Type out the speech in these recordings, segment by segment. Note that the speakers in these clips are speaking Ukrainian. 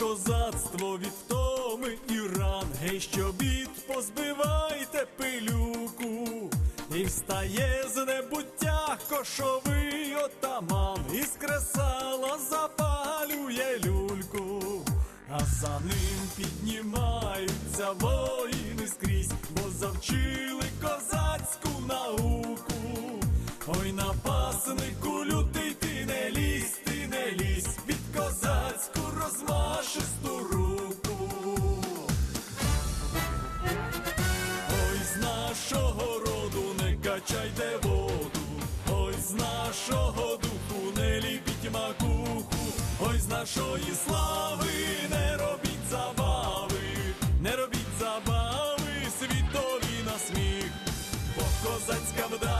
козацтво від втоми і ран, гей, що бід позбивайте пилюку, і встає з небуття кошовий отаман, із кресала запалює люльку, а за ним піднімаються воїни скрізь, бо завчили козацьку науку. Не воду, ой, з нашого духу не ліпіть макуху, ой, з нашої слави не робіть забави, не робіть забави, світові на сміх, бо козацька вдача,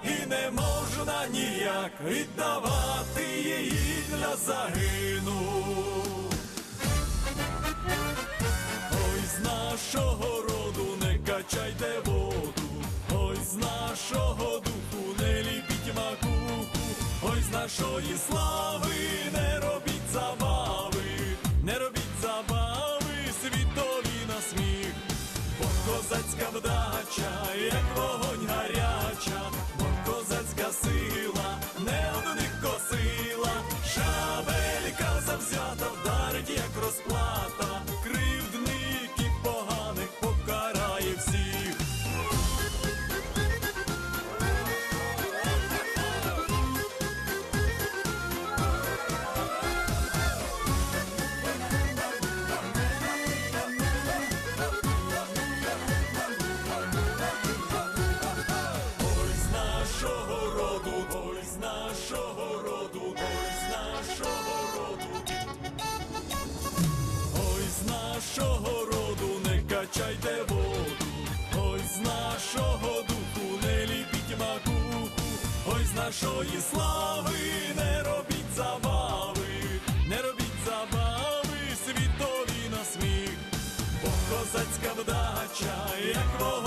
можна ніяк віддавати її для загину. Ой, з нашого роду не качайте воду, ой, з нашого духу не ліпіть макуху, ой, з нашої слави не воду, ой, з нашого духу не ліпіть макуху, ой, з нашої слави не робіть забави, не робіть забави, світові на сміх. Бо козацька вдача, як вогонь